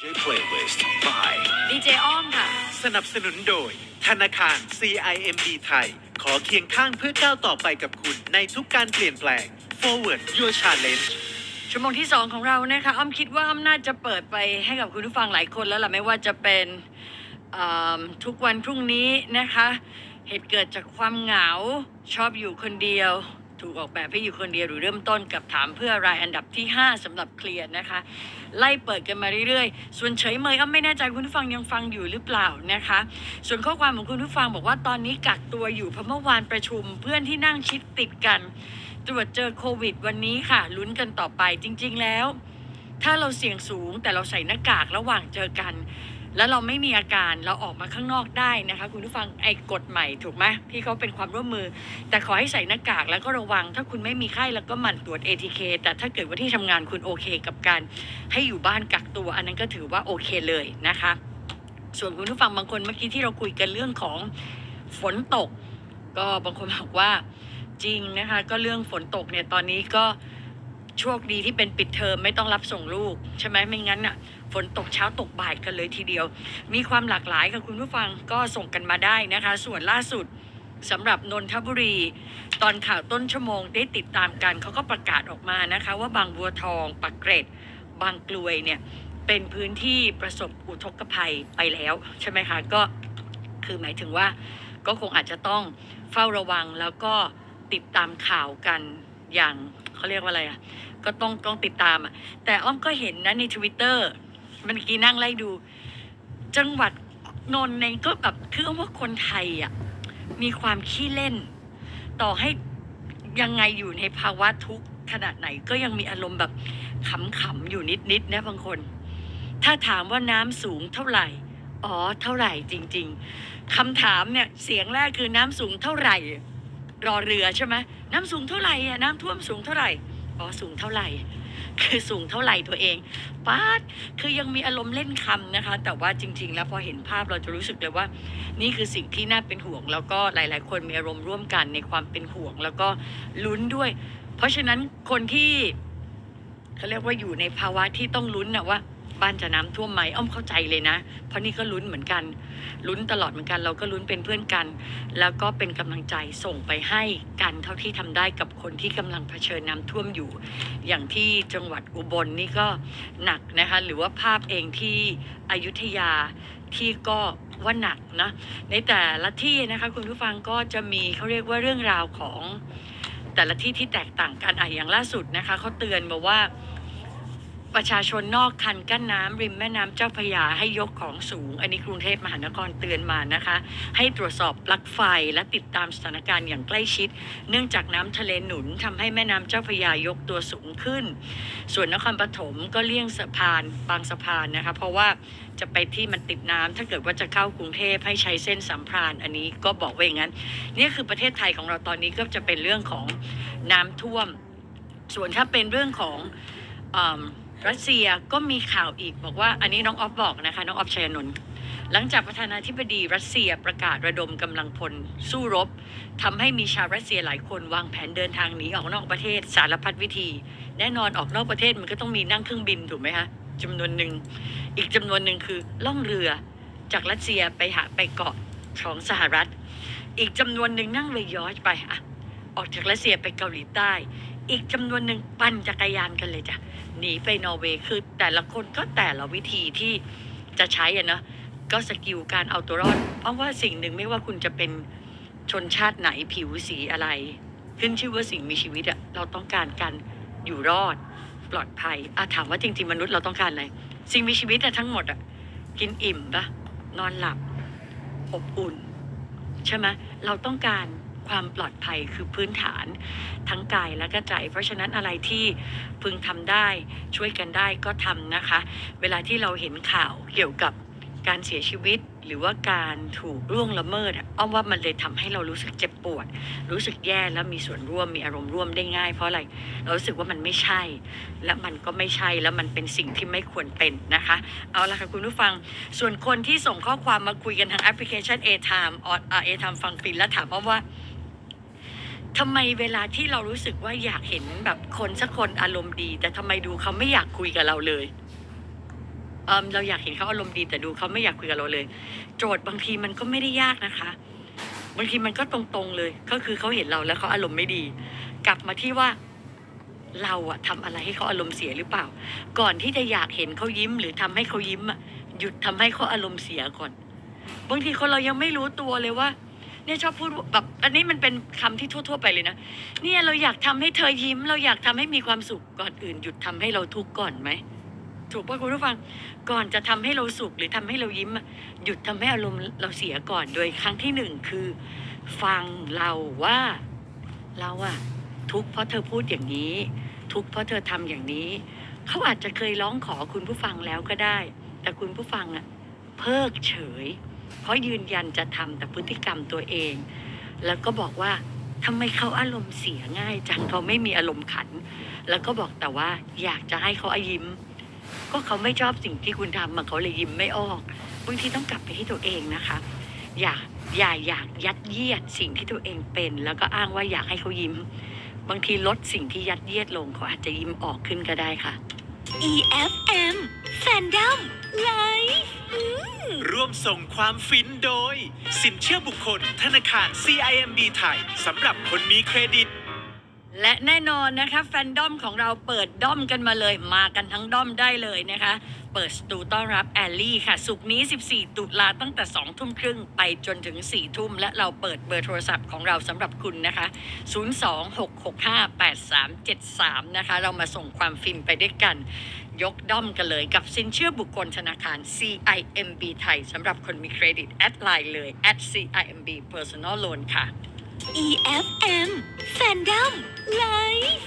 Playlist by ดีเจอ้อมค่ะ สนับสนุนโดย ธนาคาร CIMB ไทย ขอเคียงข้างเพื่อก้าวต่อไปกับคุณในทุกการเปลี่ยนแปลง Forward Your Challenge ชั่วโมงที่ 2 ของเรานะคะ อ้อมคิดว่าอ้อมน่าจะเปิดไปให้กับคุณผู้ฟังหลายคนแล้วล่ะ ไม่ว่าจะเป็นอ่าทุกวันพรุ่งนี้นะคะ เหตุเกิดจากความเหงาชอบอยู่คนเดียว ถูกออกแบบให้อยู่คนเดียวหรือเริ่มต้นกับถามเพื่อรายอันดับที่ 5สำหรับเคลียร์นะคะ ไล่เปิดกันมาเรื่อยๆ ส่วนเฉยเมยอ้อมไม่แน่ใจคุณผู้ฟังยังฟังอยู่หรือเปล่านะคะ ส่วนข้อความของคุณผู้ฟังบอกว่าตอนนี้กักตัวอยู่เพราะเมื่อวานประชุม เพื่อนที่นั่งชิดติดกัน ตรวจเจอโควิด วันนี้ค่ะลุ้นกันต่อไปจริง ๆแล้ว ถ้าเราเสี่ยงสูงแต่เราใส่หน้ากากระหว่างเจอกัน แล้วเราไม่มีอาการเราออกมาข้างนอกได้นะคะ คุณผู้ฟังไอ้กฎใหม่ถูกไหมที่เขาเป็นความร่วมมือ แต่ขอให้ใส่หน้ากากแล้วก็ระวัง ถ้าคุณไม่มีไข้แล้วก็หมั่นตรวจ ATK แต่ถ้าเกิดว่าที่ทำงานคุณโอเคกับการ ให้อยู่บ้านกักตัว อันนั้นก็ถือว่าโอเคเลยนะคะ ส่วนคุณผู้ฟังบางคนเมื่อกี้ที่เราคุยกันเรื่องของฝนตก ก็บางคนบอกว่าจริงนะคะ ก็เรื่องฝนตกเนี่ยตอนนี้ก็โชคดีที่เป็นปิดเทอมไม่ต้องรับส่งลูก ใช่ไหมไม่งั้นอะ ฝนตกเช้าตกบ่ายกันเลยทีเดียว มีความหลากหลายค่ะคุณผู้ฟังก็ส่งกันมาได้นะคะ ส่วนล่าสุดสำหรับนนทบุรี ตอนข่าวต้นชั่วโมงได้ติดตามกันเขาก็ประกาศออกมานะคะ ว่าบางบัวทองปักเกร็ด บางกลวยเนี่ยเป็นพื้นที่ประสบอุทกภัยไปแล้ว ใช่ไหมคะก็คือหมายถึงว่าก็คงอาจจะต้องเฝ้าระวังแล้วก็ติดตามข่าวกันอย่างเขาเรียกว่าอะไรอะก็ต้องต้องติดตามอะแต่อ้อมก็เห็นนะในทวิตเตอร์ มื่อกี้นั่งไล่ดู จังหวัดนนท์เองก็แบบคืออ้อมว่าคนไทยอะมีความขี้เล่น ต่อให้ยังไงอยู่ในภาวะทุกข์ขนาดไหนก็ยังมีอารมณ์แบบขำๆอยู่นิดๆนะบางคน ถ้าถามว่าน้ำสูงเท่าไหร่ อ๋อเท่าไหร่จริง ๆคำถามเนี่ยเสียงแรกคือน้ำสูงเท่าไหร่ รอเรือใช่ไหมน้ำสูงเท่าไหร่อะน้ำท่วมสูงเท่าไหร่ อ๋อสูงเท่าไหร่ คือสูงเท่าไหร่ตัวเองป้าดคือยังมีอารมณ์เล่นคำนะคะ แต่ว่าจริง ๆ แล้วพอเห็นภาพเราจะรู้สึกเลยว่า นี่คือสิ่งที่น่าเป็นห่วง แล้วก็หลาย ๆ คนมีอารมณ์ร่วมกันในความเป็นห่วง แล้วก็ลุ้นด้วย เพราะฉะนั้นคนที่เขาเรียกว่าอยู่ในภาวะที่ต้องลุ้นนะว่า บ้านจะน้ำท่วมไหมอ้อมเข้าใจเลยนะ เพราะนี่ก็ลุ้นเหมือนกัน ลุ้นตลอดเหมือนกัน เราก็ลุ้นเป็นเพื่อนกัน แล้วก็เป็นกำลังใจส่งไปให้กันเท่าที่ทำได้กับคนที่กำลังเผชิญน้ำท่วมอยู่ อย่างที่จังหวัดอุบลนี่ก็หนักนะคะ หรือว่าภาพเองที่อยุธยาที่ก็ว่าหนักนะ ในแต่ละที่นะคะคุณผู้ฟังก็จะมีเขาเรียกว่าเรื่องราวของแต่ละที่ที่แตกต่างกันอะอย่างล่าสุดนะคะเขาเตือนมาว่า ประชาชนนอกคันกั้นน้ำริมแม่น้ำเจ้าพระยาให้ยกของสูง อันนี้กรุงเทพมหานครเตือนมานะคะ ให้ตรวจสอบปลั๊กไฟและติดตามสถานการณ์อย่างใกล้ชิด เนื่องจากน้ำทะเลหนุนทำให้แม่น้ำเจ้าพระยายกตัวสูงขึ้น ส่วนนครปฐมก็เลี่ยงสะพานบางสะพานนะคะ เพราะว่าจะไปที่มันติดน้ำถ้าเกิดว่าจะเข้ากรุงเทพให้ใช้เส้นสัมพรานอันนี้ก็บอกไว้อย่างนั้นนี่คือประเทศไทยของเราตอนนี้ก็จะเป็นเรื่องของน้ำท่วม ส่วนถ้าเป็นเรื่องของ รัสเซียก็มีข่าวอีกบอกว่าอันนี้น้องออฟบอกนะคะน้องออฟชัยนนท์หลังจากประธานาธิบดีรัสเซียประกาศระดมกำลังพลสู้รบทำให้มีชาวรัสเซียหลายคนวางแผนเดินทางหนีออกนอกประเทศสารพัดวิธี แน่นอนออกนอกประเทศมันก็ต้องมีนั่งเครื่องบินถูกไหมคะจำนวนหนึ่งอีกจำนวนหนึ่งคือล่องเรือจากรัสเซียไปหาไปเกาะของสหรัฐ อีกจำนวนหนึ่งนั่งเรือยอชไปอะออกจากรัสเซียไปเกาหลีใต้ อีกจำนวนหนึ่งปั่นจักรยานกันเลยจ้ะหนีไปนอร์เวย์คือแต่ละคนก็แต่ละวิธีที่จะใช้อะเนะก็สกิลการเอาตัวรอด เพราะว่าสิ่งหนึ่งไม่ว่าคุณจะเป็นชนชาติไหนผิวสีอะไร ขึ้นชื่อว่าสิ่งมีชีวิตอะเราต้องการการอยู่รอดปลอดภัยอะถามว่าจริง ๆ มนุษย์เราต้องการอะไร สิ่งมีชีวิตอะทั้งหมดอะกินอิ่มปะนอนหลับอบอุ่น ใช่ไหมเราต้องการ ความปลอดภัยคือพื้นฐานทั้งกายและก็ใจ เพราะฉะนั้นอะไรที่พึงทำได้ช่วยกันได้ก็ทำนะคะ เวลาที่เราเห็นข่าวเกี่ยวกับการเสียชีวิตหรือว่าการถูกล่วงละเมิดอ้อมว่ามันเลยทำให้เรารู้สึกเจ็บปวด รู้สึกแย่แล้วมีส่วนร่วมมีอารมณ์ร่วมได้ง่าย เพราะอะไรเรารู้สึกว่ามันไม่ใช่ และมันก็ไม่ใช่แล้วมันเป็นสิ่งที่ไม่ควรเป็นนะคะ เอาละค่ะคุณผู้ฟัง ส่วนคนที่ส่งข้อความมาคุยกันทางแอปพลิเคชัน A-Time ออ A-Time ฟังฟินแล้วถามว่าว่า ทำไมเวลาที่เรารู้สึกว่าอยากเห็นแบบคนสักคนอารมณ์ดี แต่ทำไมดูเขาไม่อยากคุยกับเราเลยเอมเราอยากเห็นเขาอารมณ์ดี แต่ดูเขาไม่อยากคุยกับเราเลย โจทย์บางทีมันก็ไม่ได้ยากนะคะ บางทีมันก็ตรงๆเลย ก็คือเขาเห็นเราแล้วเขาอารมณ์ไม่ดี กลับมาที่ว่าเราอะทำอะไรให้เขาอารมณ์เสียหรือเปล่า ก่อนที่จะอยากเห็นเขายิ้ม หรือทำให้เขายิ้มอะหยุดทำให้เขาอารมณ์เสียก่อน บางทีคนเรายังไม่รู้ตัวเลยว่า เนี่ยชอบพูดแบบอันนี้มันเป็นคำที่ทั่ว ๆ ไปเลยนะ เนี่ยเราอยากทำให้เธอยิ้ม เราอยากทำให้มีความสุขก่อนอื่น หยุดทำให้เราทุกข์ก่อนไหมถูกป่ะคุณผู้ฟังก่อนจะทำให้เราสุขหรือทำให้เรายิ้ม หยุดทำให้อารมณ์เราเสียก่อนโดยครั้งที่หนึ่งคือ ฟังเราว่าเราอะทุกข์เพราะเธอพูดอย่างนี้ ทุกข์เพราะเธอทำอย่างนี้ เขาอาจจะเคยร้องขอคุณผู้ฟังแล้วก็ได้ แต่คุณผู้ฟังอะเพิกเฉย เพราะยืนยันจะทำแต่พฤติกรรมตัวเอง แล้วก็บอกว่าทำไมเขาอารมณ์เสียง่ายจังเขาไม่มีอารมณ์ขัน แล้วก็บอกแต่ว่าอยากจะให้เขาอายิ้ม ก็เขาไม่ชอบสิ่งที่คุณทำมาเขาเลยยิ้มไม่ออกบางทีต้องกลับไปที่ตัวเองนะคะ อย่าอย่าอยากยัดเยียดสิ่งที่ตัวเองเป็น แล้วก็อ้างว่าอยากให้เขายิ้ม บางทีลดสิ่งที่ยัดเยียดลงเขาอาจจะยิ้มออกขึ้นก็ได้ค่ะ EFM Fandom ไลฟ์ร่วมส่งความฟินโดย สินเชื่อบุคคล ธนาคาร CIMB ไทยสำหรับคนมีเครดิต และแน่นอนนะคะแฟนด้อมของเราเปิดด้อมกันมาเลยมากันทั้งด้อมได้เลยนะคะ เปิดสตูต้อนรับแอลลี่ค่ะ สุกนี้ 14 ตุลาตั้งแต่ 2 ทุ่มครึ่งไปจนถึง 4 ทุ่ม และเราเปิดเบอร์โทรศัพท์ของเราสำหรับคุณนะคะ 026658373 นะคะ เรามาส่งความฟินไปด้วยกัน ยกด้อมกันเลยกับสินเชื่อบุคคลธนาคาร CIMB ไทยสำหรับคนมีเครดิตแอดไลน์เลย at CIMB Personal Loan ค่ะ EFM Fandom Live